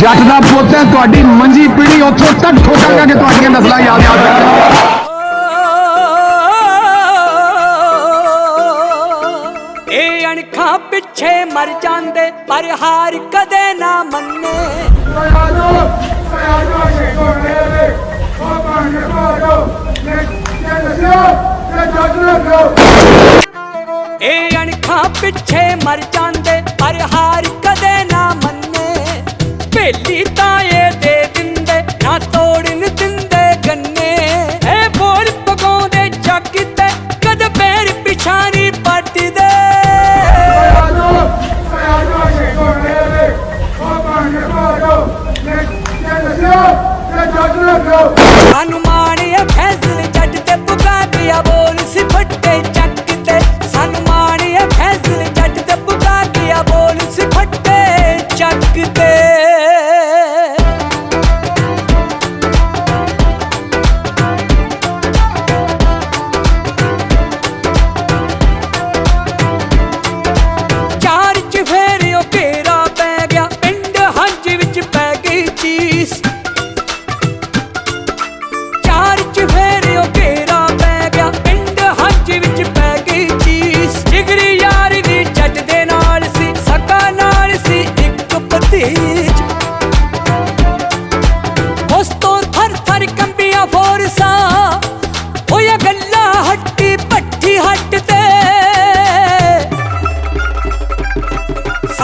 ਜੱਟ ਦਾ ਪੁੱਤ ਹੈ, ਤੁਹਾਡੀ ਮੰਜੀ ਪੀੜੀ ਉੱਥੋਂ ਤੱਕ ਠੋਕਾਂਗਾ ਕਿ ਤੁਹਾਡੀਆਂ ਨਸਲਾਂ ਯਾਦ ਯਾਦ ਰੱਖਣਗੀਆਂ ਇਹ ਅਣਖਾਂ ਪਿੱਛੇ ਮਰ ਜਾਂਦੇ, ਪਰ ਹਾਰ ਕਦੇ ਨਾ ਮੰਨੇ। ਇਹ ਅਣਖਾਂ ਪਿੱਛੇ ਮਰ ਜਾਂਦੇ, ਪਰ ਹਾਰ ਕਦੇ ਨਾ ਭੇਲੀ ਤਾਂ ਦੇ ਦਿੰਦੇ, ਨਾ ਤੋੜਨ ਦਿੰਦੇ ਗੰਨੇ। ਇਹ ਬੋਲ ਪਗਾਉਂਦੇ ਜੱਗ ਤੇ ਕਦ ਪੈਰ ਪਿਛਾਣੀ ਪੱਟਦੇ ਸਾਨੂੰ ਮਾਣਿਆ ਫੈਸਲ ਜੱਟ ਤੇ ਪੁਕਾ ਗਿਆ ਬੋਲ ਸੀ ਫੱਟੇ ਚੱਕ ਤੇ ਸਾਨੂੰ ਮਾਣਿਆ ਫੈਸਲ ਜੱਟ ਤੇ ਪੁਕਾ ਗਿਆ ਬੋਲ ਸੀ ਫੱਟੇ ਚੱਕ ਤੇ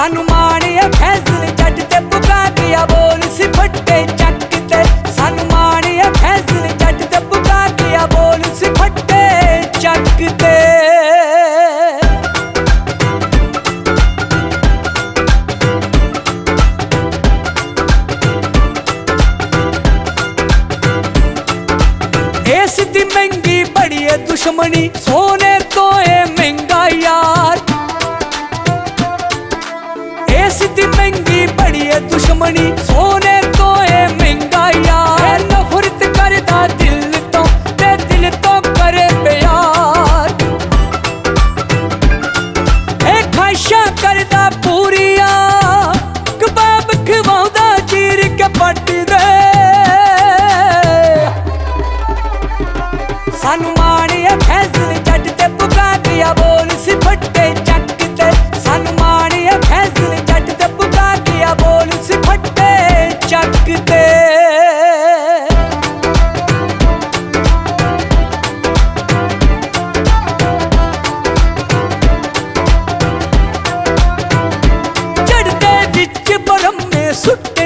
ਸਾਨੂੰ ਮਾਣਿਆ ਫੈਸਲ ਜੱਟ ਤੇ ਪੁਕਾ ਗਿਆ ਬੋਲ ਸੀ ਫੱਟੇ ਚੱਕ ਤੇ। ਸਾਨੂੰ ਮਾਣਿਆ ਫੈਸਲ ਜੱਟ ਤੇ ਪੁਕਾ ਗਿਆ ਬੋਲ ਸੀ ਫੱਟੇ ਚੱਕ ਤੇ। ਇਸ ਦੀ ਮਹਿੰਗੀ ਬੜੀ ਏ ਦੁਸ਼ਮਣੀ, ਸੋਨੇ ਤੋਂ ਮਹਿੰਗੀ ਬੜੀ ਏ ਦੁਸ਼ਮਣੀ ਸੋਨੇ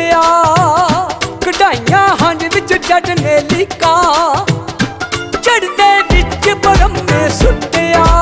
ਸੁੱਟਿਆ ਕਢਾਈਆਂ ਹੰਝ ਵਿੱਚ ਜੱਟ ਨੇ ਲਿਕਾ। ਚੜਦੇ ਵਿੱਚ ਬਰਮੇ ਸੁੱਟਿਆ।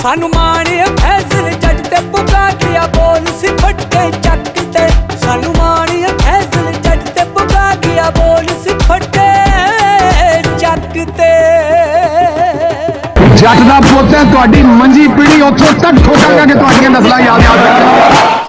ਸਾਨੂੰ ਮਾਣਿਆ ਫੈਸਲ ਜੱਟ ਤੇ ਪੁਕਾ ਗਿਆ ਬੋਲ ਸੀ ਫੱਟੇ ਚੱਕ ਤੇ। ਸਾਨੂੰ ਮਾਣਿਆ ਫੈਸਲ ਜੱਟ ਤੇ ਪੁਕਾ ਗਿਆ ਬੋਲ ਸੀ ਫੱਟੇ ਚੱਕ ਤੇ। ਜੱਟ ਦਾ ਪੁੱਤ ਹੈ, ਤੁਹਾਡੀ ਮੰਜੀ ਪੀੜੀ ਉੱਥੋਂ ਤੱਕ ਠੋਕਾਂਗਾ ਕਿ ਤੁਹਾਡੀਆਂ ਨਸਲਾਂ ਯਾਦ ਆ ਰੱਖਣਗੀਆਂ